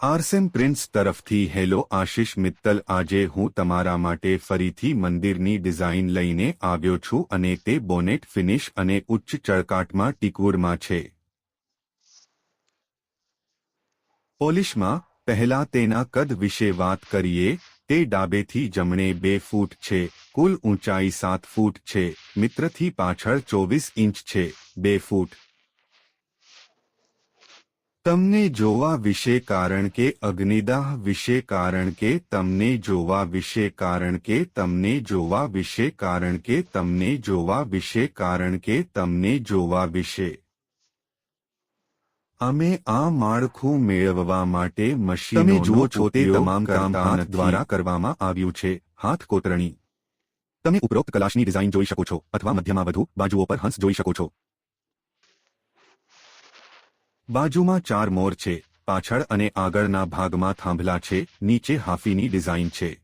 આરસેમ Prince તરફથી, hello Ashish Mittal, આજે હું તમારા માટે ફરીથી મંદિરની ડિઝાઇન લઈને આવ્યો છું અને તે બોનેટ ફિનિશ અને ઉચ્ચ ચળકાટમાં ટીકવુડમાં છે. પોલિશમાં, પહેલા તેના કદ વિશે વાત કરીએ. તે ડાબેથી જમણે બે ફૂટ છે. કુલ ઊંચાઈ સાત ફૂટ છે. મિત્રથી પાછળ ચોવીસ ઇંચ છે. બે ફૂટ. તમને જોવા વિશે કારણ કે અગ્નિદાહ વિશે કારણ કે તમને જોવા વિશે કારણ કે તમને જોવા વિશે કારણ કે તમને જોવા વિશે કારણ કે તમને જોવા વિશે. અમે આ માળખું મેળવવા માટે મશીનો જુઓ છો તે તમામ કામ હાથ દ્વારા કરવામાં આવ્યું છે. હાથ કોતરણી. તમે ઉપરોક્ત કલાશની ડિઝાઇન જોઈ શકો છો અથવા મધ્યમાં વધુ બાજુઓ પર હંસ જોઈ શકો છો. બાજુમાં ચાર મોર છે, પાછળ અને આગળના ભાગમાં થાંભલા છે, નીચે હાફીની ડિઝાઇન છે.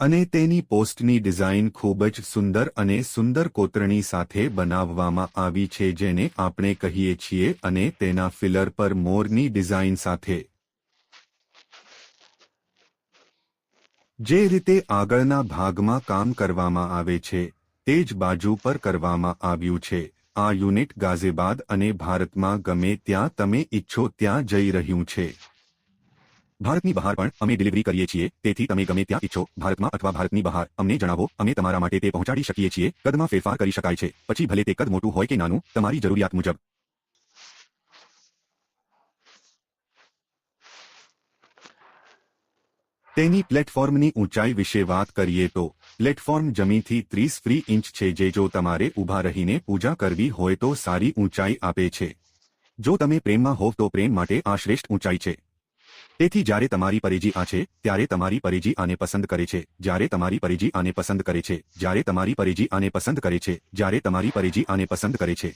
અને તેની પોસ્ટની ડિઝાઇન ખૂબ જ સુંદર અને સુંદર કોતરણી સાથે બનાવવામાં આવી છે જેને આપણે કહીએ છીએ અને તેના ફિલર પર મોરની ડિઝાઇન સાથે. જે રીતે આગળના ભાગમાં કામ કરવામાં આવે છે, તે જ બાજુ પર કરવામાં આવ્યું છે. આ યુનિટ ગાઝેબાદ અને ભારતમાં ગમે ત્યાં તમે ઈચ્છો ત્યાં જઈ રહ્યું છે. ભારતની બહાર પણ અમે ડિલિવરી કરીએ છીએ, તેથી તમે ગમે ત્યાં ઈચ્છો, ભારતમાં અથવા ભારતની બહાર, અમને જણાવો, અમે તમારા માટે તે પહોંચાડી શકીએ છીએ, કદમાં ફેરફાર કરી શકાય છે, પછી ભલે તે કદ મોટું હોય કે નાનું, તમારી જરૂરિયાત મુજબ. તેની પ્લેટફોર્મની ઊંચાઈ વિશે વાત કરીએ તો પ્લેટફોર્મ જમીનથી ત્રીસ ફ્રી ઇંચ છે જે જો તમારે ઊભા રહીને પૂજા કરવી હોય તો સારી ઊંચાઈ આપે છે. જો તમે પ્રેમમાં હોવ તો પ્રેમ માટે આ શ્રેષ્ઠ ઊંચાઈ છે. તેથી જ્યારે તમારી પરિજી આ છે ત્યારે તમારી પરિજી આને પસંદ કરે છે. જ્યારે તમારી પરિજી આને પસંદ કરે છે જ્યારે તમારી પરિજી આને પસંદ કરે છે જ્યારે તમારી પરિજી આને પસંદ કરે છે.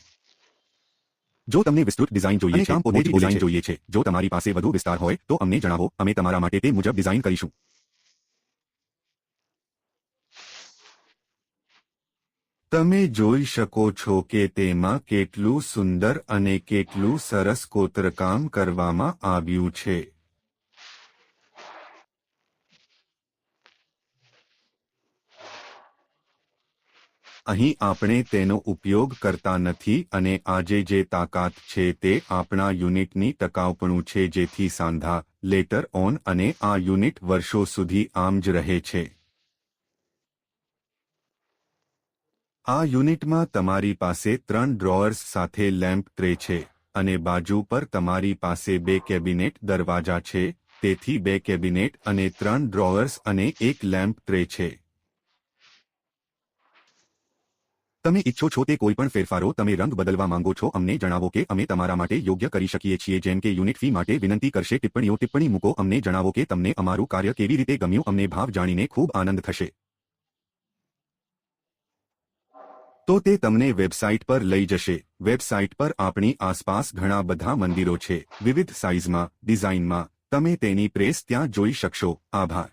જો તમને વિસ્તૃત ડિઝાઇન જોઈએ છે પોતે જ ડિઝાઇન જોઈએ છે. જો તમારી પાસે વધુ વિસ્તાર હોય તો અમને જણાવો. અમે તમારા માટે તે મુજબ ડિઝાઇન કરીશું. તમે જોઈ શકો છો કે તેમાં કેટલું સુંદર અને કેટલું સરસ કોતરકામ કરવામાં આવ્યું છે. અહીં આપણે તેનો ઉપયોગ કરતા નથી અને આજે જે તાકાત છે તે આપણા યુનિટની ટકાઉપણું છે જેથી સાંધા, લેટર ઓન અને આ યુનિટ વર્ષો સુધી આમ જ રહે છે. આ યુનિટમાં તમારી પાસે ત્રણ ડ્રોઅર્સ સાથે લેમ્પ ટ્રે છે અને બાજુ પર તમારી પાસે બે કેબિનેટ દરવાજા છે, તેથી બે કેબિનેટ અને ત્રણ ડ્રોઅર્સ અને એક લેમ્પ ટ્રે છે. તમે ઈચ્છો છો તે કોઈ પણ ફેરફારો તમે રંગ બદલવા માંગો છો, અમને જણાવો કે અમે તમારા માટે યોગ્ય કરી શકીએ છીએ, જેમ કે યુનિટ ફી માટે વિનંતી કરશે, ટિપ્પણીઓ, ટિપ્પણી મૂકો, અમને જણાવો કે તમને અમારું કાર્ય કેવી રીતે ગમ્યું, અમને ભાવ જાણીને ખૂબ આનંદ થશે. તો તે તમને વેબસાઇટ પર લઈ જશે. વેબસાઇટ પર આપણી આસપાસ ઘણા બધા મંદિરો છે. વિવિધ સાઇઝમાં ડિઝાઇનમાં તમે તેની પ્રેસ ત્યાં જોઈ શકશો. આભાર.